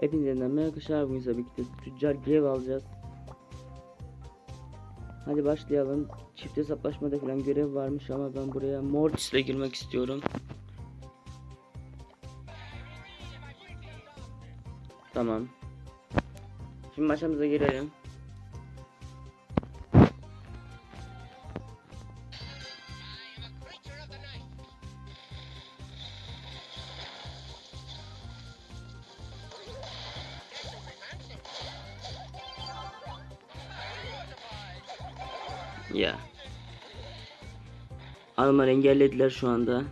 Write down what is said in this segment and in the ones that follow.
Hepinize yeniden merhaba arkadaşlar. Bugün size birlikte tüccar grev alacağız. Hadi başlayalım. Çift hesaplaşmada falan görev varmış ama ben buraya Mortis ile girmek istiyorum. Tamam. Şimdi maçımıza girelim. Alman engellediler şu anda.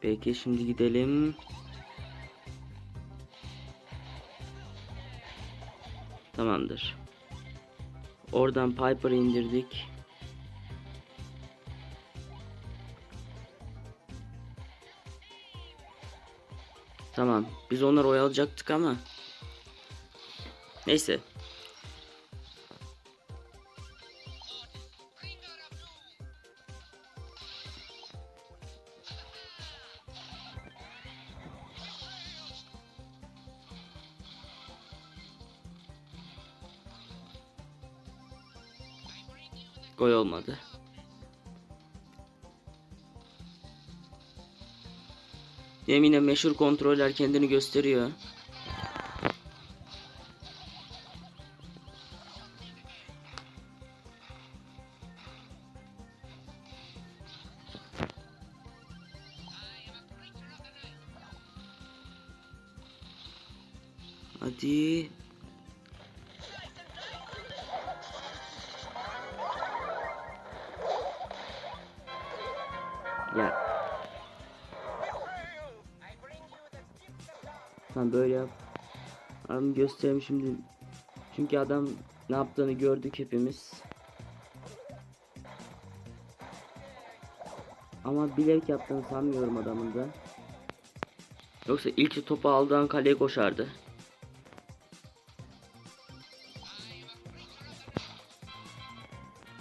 Peki şimdi gidelim. Tamamdır. Oradan Piper'ı indirdik. Tamam. Biz onları oyalayacaktık ama. Neyse. Gol olmadı. Yine meşhur kontroller kendini gösteriyor. Hadi. Sen böyle yap. Adam göstereyim şimdi. Çünkü adam ne yaptığını gördük hepimiz. Ama bilerek yaptığını sanmıyorum adamın da. Yoksa ilk topu aldığın kaleye koşardı.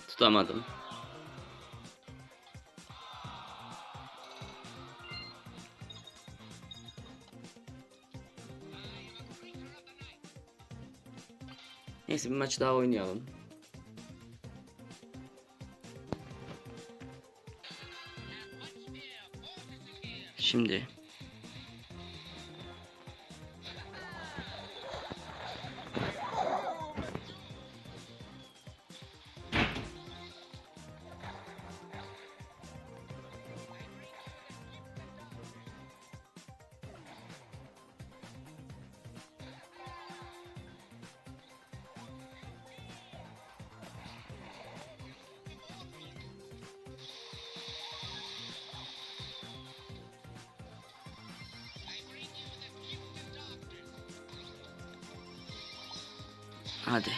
Tutamadım. Neyse bir maç daha oynayalım. Şimdi hadi.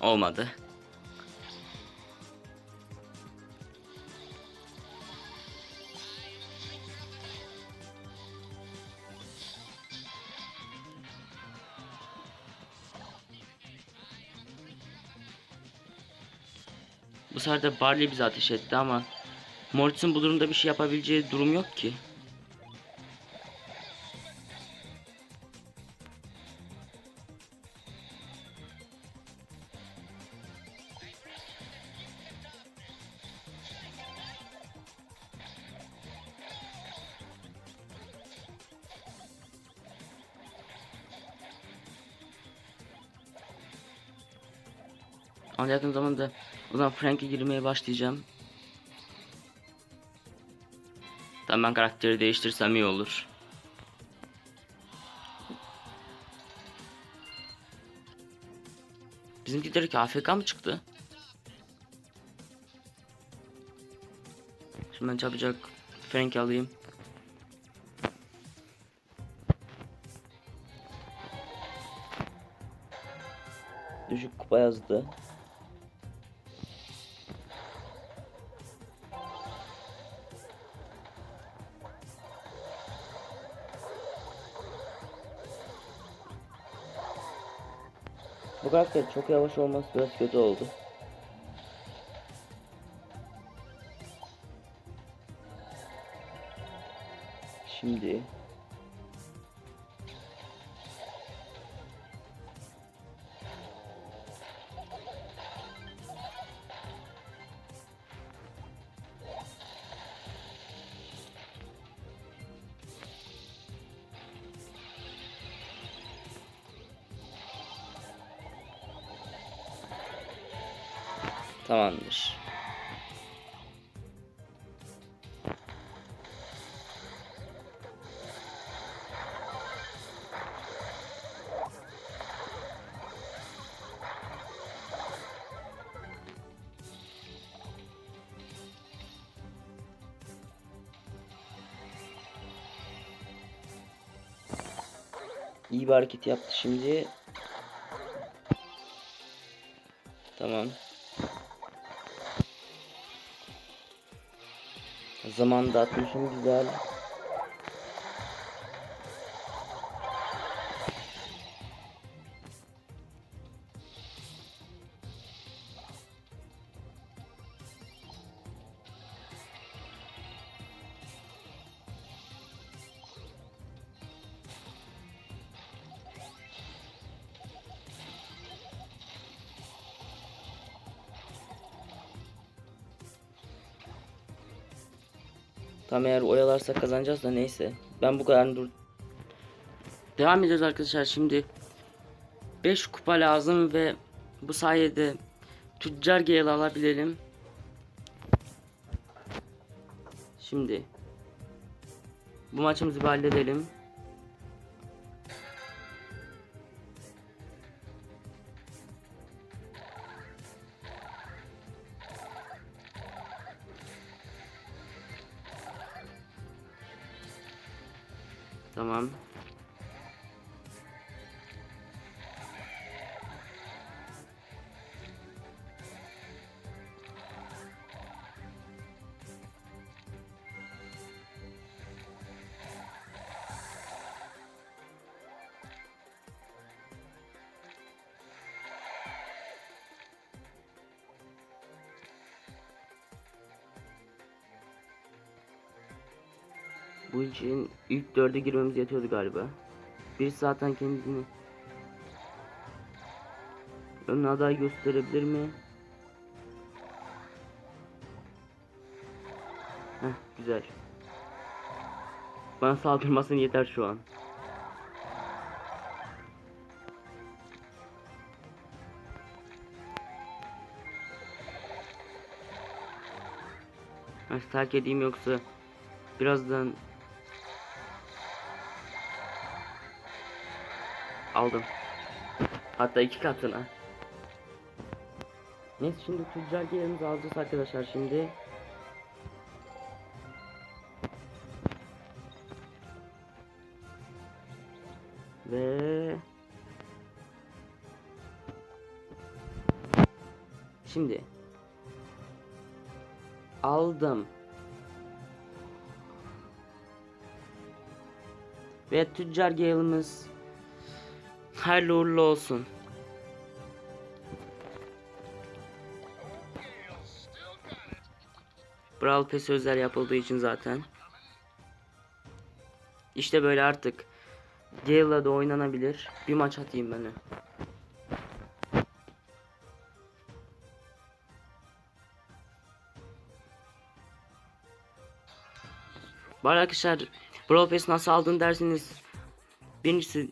Olmadı. Bu sefer de Barley bizi ateş etti ama Mortis'in bu durumda bir şey yapabileceği durum yok ki. Ama yakın zamanda o zaman Frank'e girmeye başlayacağım. Tamam ben karakteri değiştirsem iyi olur. Bizimkiler ki AFK mı çıktı? Şimdi ben çabucak Frank alayım. Düşük kupa yazdı. Bu karakter çok yavaş olması biraz kötü oldu. Şimdi Tamamdır. İyi bir hareket yaptı şimdi. Tamam. Zaman da atmışım güzel. Tam eğer oyalarsak kazanacağız da neyse. Ben bu kadar dur. Devam ediyoruz arkadaşlar şimdi. 5 kupa lazım ve bu sayede tüccar gale alabilelim. Şimdi bu maçımızı bir halledelim. Bu için ilk dörde girmemiz yetiyordu galiba. Bir zaten kendini ön aday gösterebilir mi? Heh, güzel. Bana saldırmasın yeter şu an. Ben terk edeyim yoksa birazdan aldım. Hatta iki katına. Neyse şimdi tüccar gelimizi alacağız arkadaşlar şimdi. Ve Şimdi aldım. Ve tüccar gale'ımız hayırlı uğurlu olsun. Brawl Pass özel yapıldığı için zaten. İşte böyle artık Gale'la da oynanabilir. Bir maç atayım ben. arada arkadaşlar Brawl Pass nasıl aldın dersiniz. Birincisi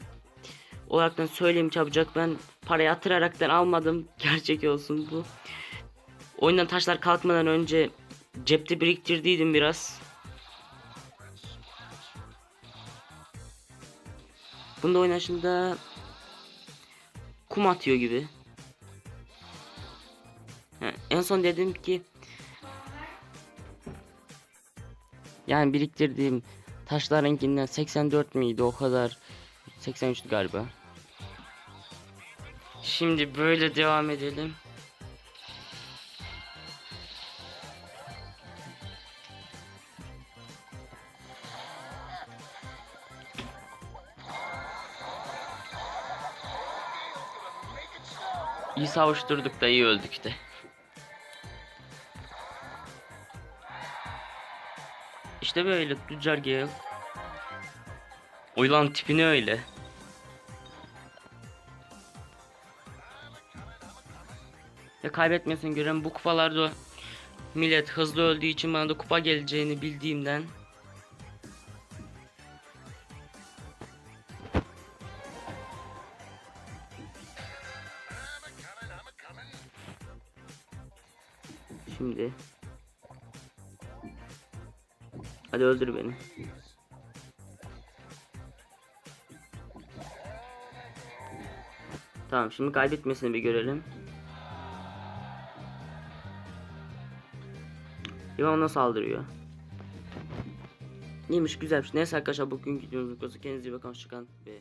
olaraktan söyleyeyim çabucak ben para yatıraraktan almadım. Gerçek olsun bu. Oyundan taşlar kalkmadan önce cepte biriktirdiydim biraz. Bunda oynayışında kum atıyor gibi. En son dedim ki yani biriktirdiğim taşlarınkinden 84 miydi o kadar 83 galiba. Şimdi böyle devam edelim. İyi savuşturduk da iyi öldük de. İşte böyle Tüccar Gale. O yılan tipini öyle. Kaybetmesin gören bu kupalarda millet hızlı öldüğü için bana da kupa geleceğini bildiğimden Şimdi Hadi öldür beni. Tamam şimdi kaybetmesini bir görelim. Yılan ona saldırıyor. İyiymiş güzelmiş. Neyse arkadaşlar bugün kadar. Kendinize iyi bakın. Hoşçakalın. Ve